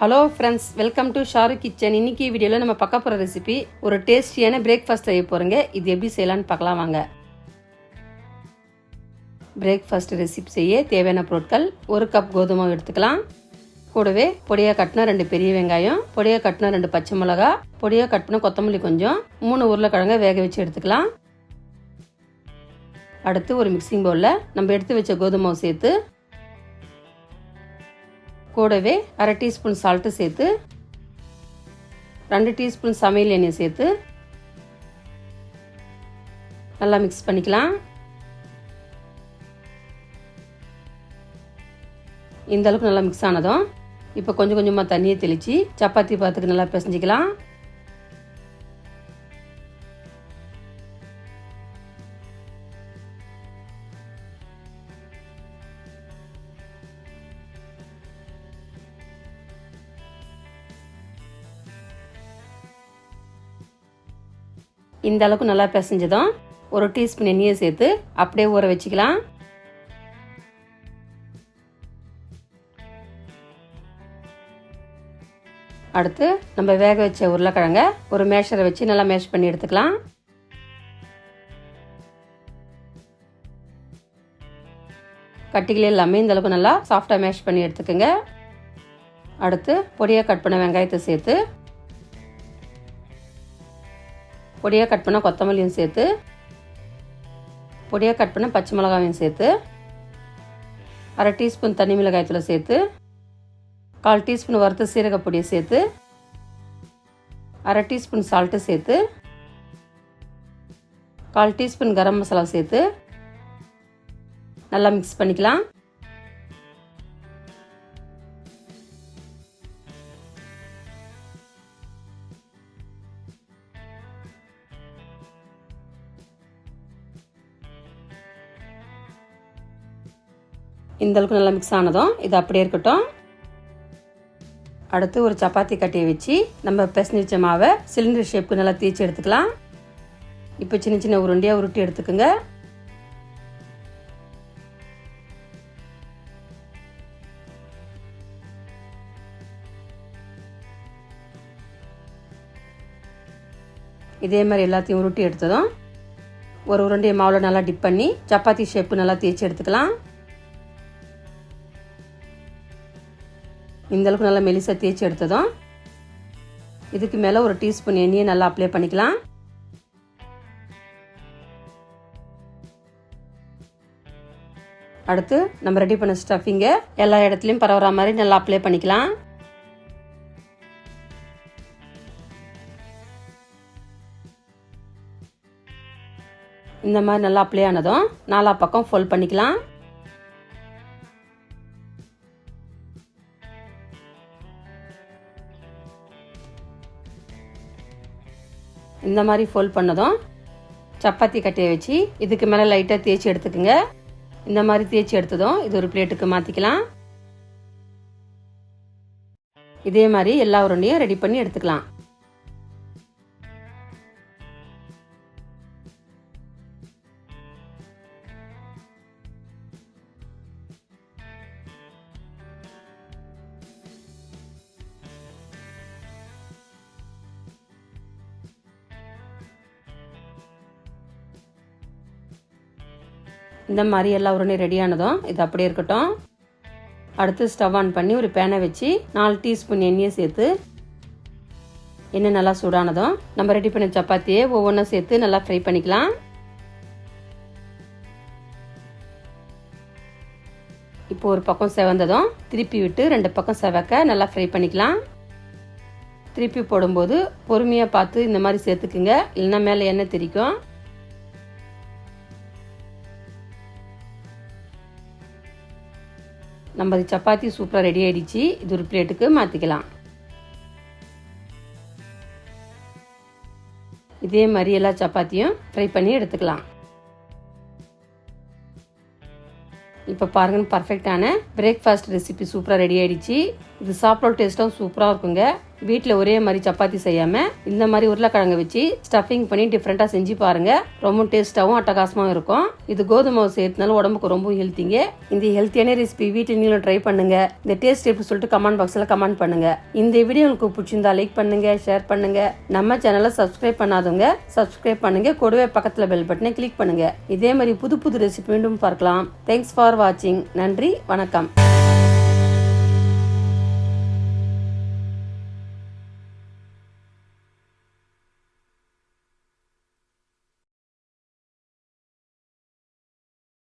Hello friends welcome to Sharu kitchen இன்னைக்கு வீடியோவில் நம்ம பார்க்க போகிற ரெசிபி ஒரு டேஸ்டியான பிரேக்ஃபாஸ்ட் செய்ய போகிறோங்க இது எப்படி செய்யலான்னு பார்க்கலாம் வாங்க. பிரேக்ஃபாஸ்ட் ரெசிபி செய்ய தேவையான பொருட்கள் ஒரு கப் கோதுமை எடுத்துக்கலாம். கூடவே பொடியாக கட்டின ரெண்டு பெரிய வெங்காயம் பொடியாக கட்டின ரெண்டு பச்சை மிளகா பொடியாக கட்டின கொத்தமல்லி கொஞ்சம் மூணு உருளைக்கிழங்க வேக வச்சு எடுத்துக்கலாம். அடுத்து ஒரு மிக்சிங் பவுலில் நம்ம எடுத்து வச்ச கோதுமை சேர்த்து கூடவே அரை டீஸ்பூன் சால்ட்டு சேர்த்து ரெண்டு டீஸ்பூன் சமையல் எண்ணெய் சேர்த்து நல்லா மிக்ஸ் பண்ணிக்கலாம். இந்த அளவுக்கு நல்லா மிக்ஸ் ஆனதும் இப்போ கொஞ்சம் கொஞ்சமாக தண்ணியை தெளித்து சப்பாத்தி பாத்துக்கு நல்லா பிசைஞ்சிக்கலாம். இந்த அளவுக்கு நல்லா பிசைஞ்சதும் ஒரு டீஸ்பூன் எண்ணெயை சேர்த்து அப்படியே ஊற வச்சுக்கலாம். அடுத்து நம்ம வேக வச்ச உருளைக்கிழங்க ஒரு மேஷரை வச்சு நல்லா மேஷ் பண்ணி எடுத்துக்கலாம். கட்டிகளே எல்லாமே இந்த அளவுக்கு நல்லா சாஃப்டாக மேஷ் பண்ணி எடுத்துக்கோங்க. அடுத்து பொடியாக கட் பண்ண வெங்காயத்தை சேர்த்து பொடியாக கட் பண்ண கொத்தமல்லியும் சேர்த்து பொடியாக கட் பண்ண பச்சை மிளகாவையும் சேர்த்து அரை டீஸ்பூன் தனி மிளகாயத்தில் சேர்த்து கால் டீஸ்பூன் வறுத்த சீரக பொடியை சேர்த்து அரை டீஸ்பூன் சால்ட்டு சேர்த்து கால் டீஸ்பூன் கரம் மசாலா சேர்த்து நல்லா மிக்ஸ் பண்ணிக்கலாம். இந்தளவுக்கு நல்லா மிக்ஸ் ஆனதும் இது அப்படியே இருக்கட்டும். அடுத்து ஒரு சப்பாத்தி கட்டியை வச்சு நம்ம பிசைஞ்சு வச்ச மாவை சிலிண்டர் ஷேப்புக்கு நல்லா தேய்ச்சி எடுத்துக்கலாம். இப்போ சின்ன சின்ன உருண்டையாக உருட்டி எடுத்துக்கோங்க. இதே மாதிரி எல்லாத்தையும் உருட்டி எடுத்ததும் ஒரு உருண்டையை மாவில் நல்லா டிப் பண்ணி சப்பாத்தி ஷேப்பு நல்லா தேய்ச்சி எடுத்துக்கலாம். இந்தளவுக்கு நல்லா மெலிசா தேய்ச்சி எடுத்ததும் இதுக்கு மேலே ஒரு டீஸ்பூன் எண்ணெயை நல்லா அப்ளை பண்ணிக்கலாம். அடுத்து நம்ம ரெடி பண்ண ஸ்டஃபிங்கை எல்லா இடத்துலையும் பரவுற மாதிரி நல்லா அப்ளை பண்ணிக்கலாம். இந்த மாதிரி நல்லா அப்ளை ஆனதும் நாலா பக்கம் ஃபோல்ட் பண்ணிக்கலாம். இந்த மாதிரி ஃபோல்ட் பண்ணதும் சப்பாத்தி கட்டையை வச்சு இதுக்கு மேலே லைட்டாக தேய்ச்சி எடுத்துக்கோங்க. இந்த மாதிரி தேய்ச்சி எடுத்ததும் இது ஒரு பிளேட்டுக்கு மாற்றிக்கலாம் இதே மாதிரி எல்லா உருண்டையும் ரெடி பண்ணி எடுத்துக்கலாம். இந்த மாதிரி எல்லா உருண்டையும் ரெடியானதும் இது அப்படியே இருக்கட்டும். அடுத்து ஸ்டவ் ஆன் பண்ணி ஒரு பேனை வச்சு நாலு டீஸ்பூன் எண்ணெயை சேர்த்து எண்ணெய் நல்லா சூடானதும் நம்ம ரெடி பண்ண சப்பாத்தியை ஒவ்வொன்றா சேர்த்து நல்லா ஃப்ரை பண்ணிக்கலாம். இப்போ ஒரு பக்கம் செவந்ததும் திருப்பி விட்டு ரெண்டு பக்கம் செவக்க நல்லா ஃப்ரை பண்ணிக்கலாம். திருப்பி போடும்போது பொறுமையாக பார்த்து இந்த மாதிரி சேர்த்துக்குங்க. இல்லைன்னா மேலே எண்ணெய் தெரிக்கும் நம்ம அது சப்பாத்தி சூப்பராக ரெடி ஆகிடுச்சு இது ஒரு பிளேட்டுக்கு மாற்றிக்கலாம் இதே மாதிரி எல்லா சப்பாத்தியும் ஃப்ரை பண்ணி எடுத்துக்கலாம். இப்போ பாருங்கள் பர்ஃபெக்டான பிரேக்ஃபாஸ்ட் ரெசிபி சூப்பராக ரெடி ஆகிடுச்சு இது சாப்பிட டேஸ்ட்டும் சூப்பராக இருக்குங்க. வீட்டில் ஒரே மாதிரி சப்பாத்தி செய்யாமல் இந்த மாதிரி உருளைக்கிழங்கு வச்சு ஸ்டஃபிங் பண்ணி டிஃப்ரெண்ட்டாக செஞ்சு பாருங்கள் ரொம்ப டேஸ்ட்டாகவும் அட்டகாசமாகவும் இருக்கும். இது கோதுமை சேர்த்துனாலும் சேர்த்துனால உடம்புக்கு ரொம்ப ஹெல்த்திங்க இந்த ஹெல்த்தியான ரெசிபி வீட்டில் நீங்களும் ட்ரை பண்ணுங்கள் இந்த டேஸ்ட் எப்படி சொல்லிட்டு கமெண்ட் பாக்ஸில் கமெண்ட் பண்ணுங்கள் இந்த வீடியோ உங்களுக்கு பிடிச்சிருந்தா லைக் பண்ணுங்கள் ஷேர் பண்ணுங்கள் நம்ம சேனலை சப்ஸ்கிரைப் பண்ணாதவங்க சப்ஸ்கிரைப் பண்ணுங்கள் கூடவே பக்கத்தில் பெல் பட்டனை கிளிக் பண்ணுங்கள் இதே மாதிரி புது புது ரெசிபி மீண்டும் பார்க்கலாம். தேங்க்ஸ் ஃபார் வாட்சிங் நன்றி வணக்கம்.